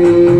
you.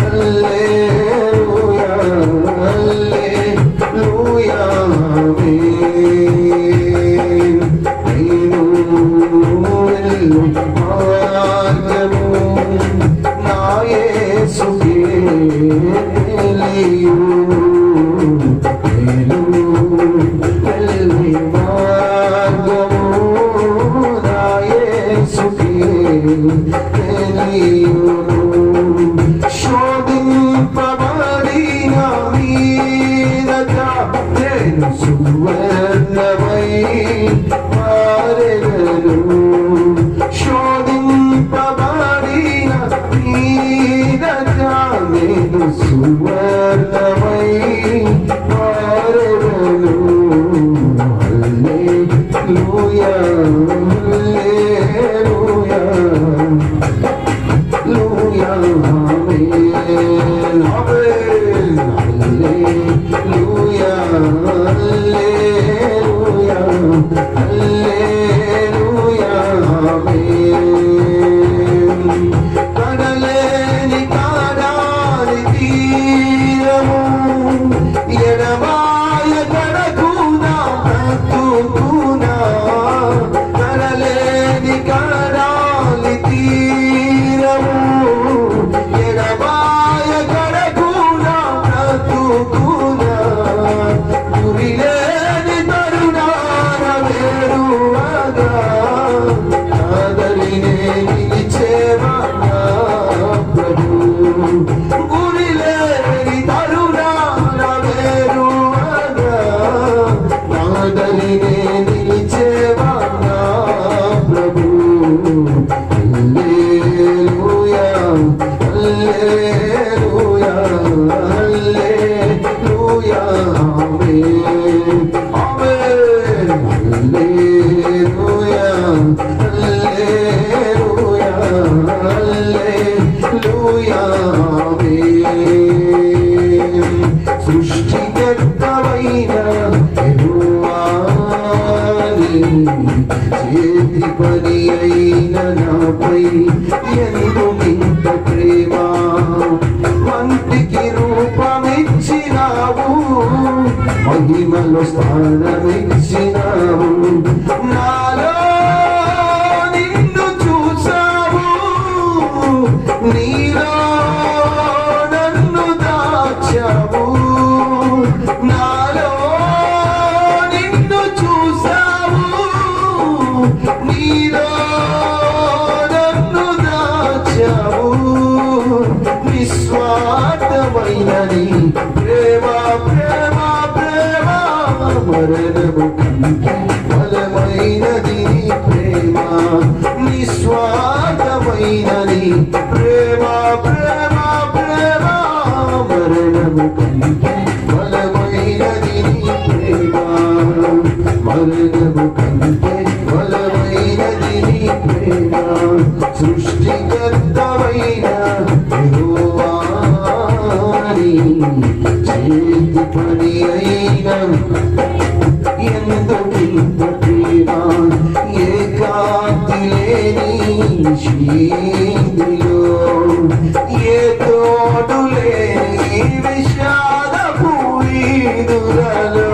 వారెగరు శోధింపబడిన వీరజానేను సువర్ణ. ఎందు ఇంత ప్రేమ? వంటికి రూపమిచ్చినావు మహిమలో స్థానమిచ్చి ఏది పని అయినా ఎంతటింత ప్రేమ ఏకాంతి లేని శీతిలో ఏ తోడు లేని విషాదపు ఈదులలో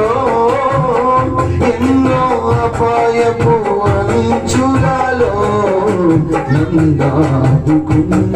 ఎన్నో అపాయపు అంచులలో నందాదుకున్న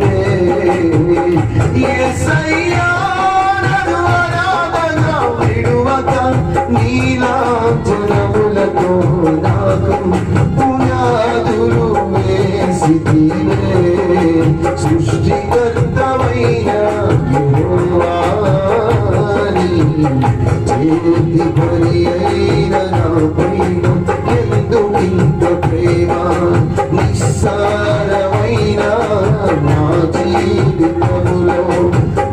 విరుద్ధి పొడి అయిన నాపైను ఎందుకింత ప్రేమ నిస్సారమైన నా జీవితంలో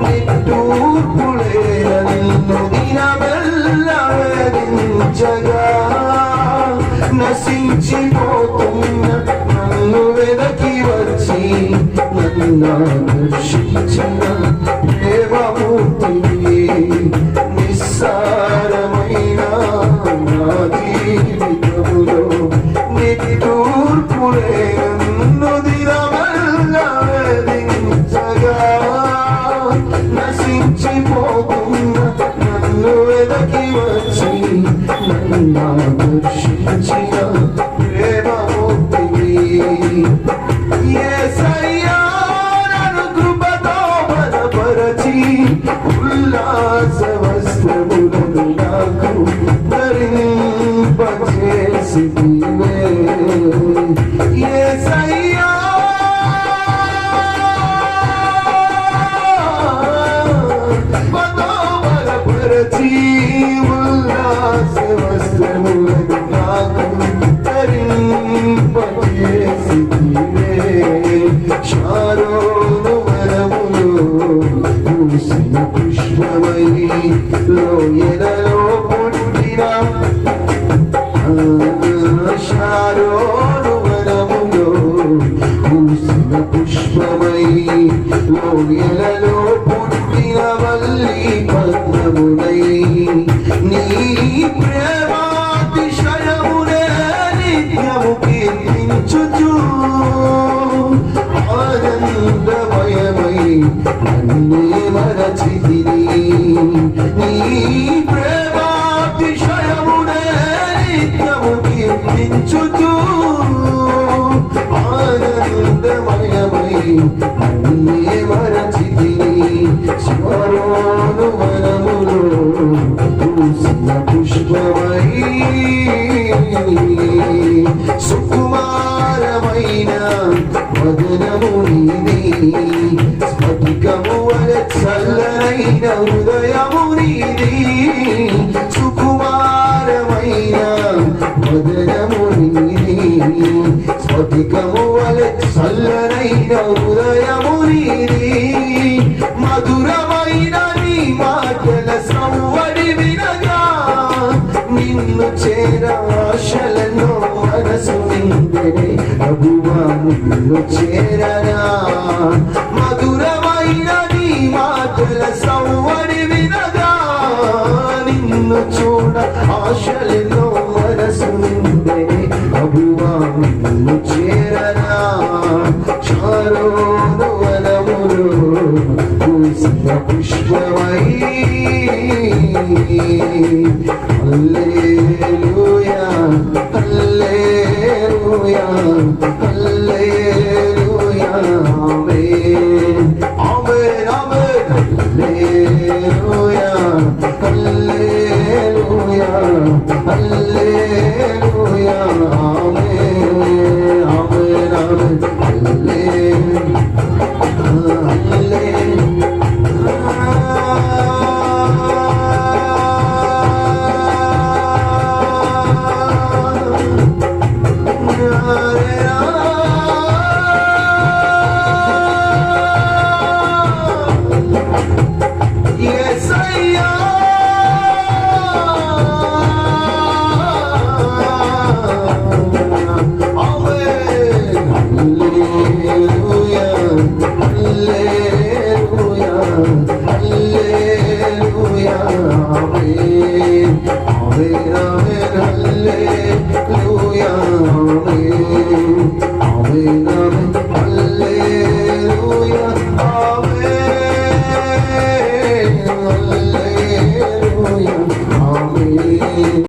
నిట్టూర్పులేన నిన్ను దినమెల్ల వేదించగా నశించిపోతున్న నన్ను వెదకి వచ్చి నన్నా కీర్తించుతూ ఆనందమయమై అన్నే మరచితి స్వరోను వనములో పూసిన పుష్పమై సుకుమారమైన వదనము నీది స్ఫటికము వల చల్లనైన హృదయము హృదయము నీది. స్ఫటికము వలె చల్లనైన హృదయము నీది. మధురమైన నీ మాటల సవ్వడి వినగా నిన్ను చేరాశలను మనసు నిందడే అభిమానులు చేరరా. Mm-hmm.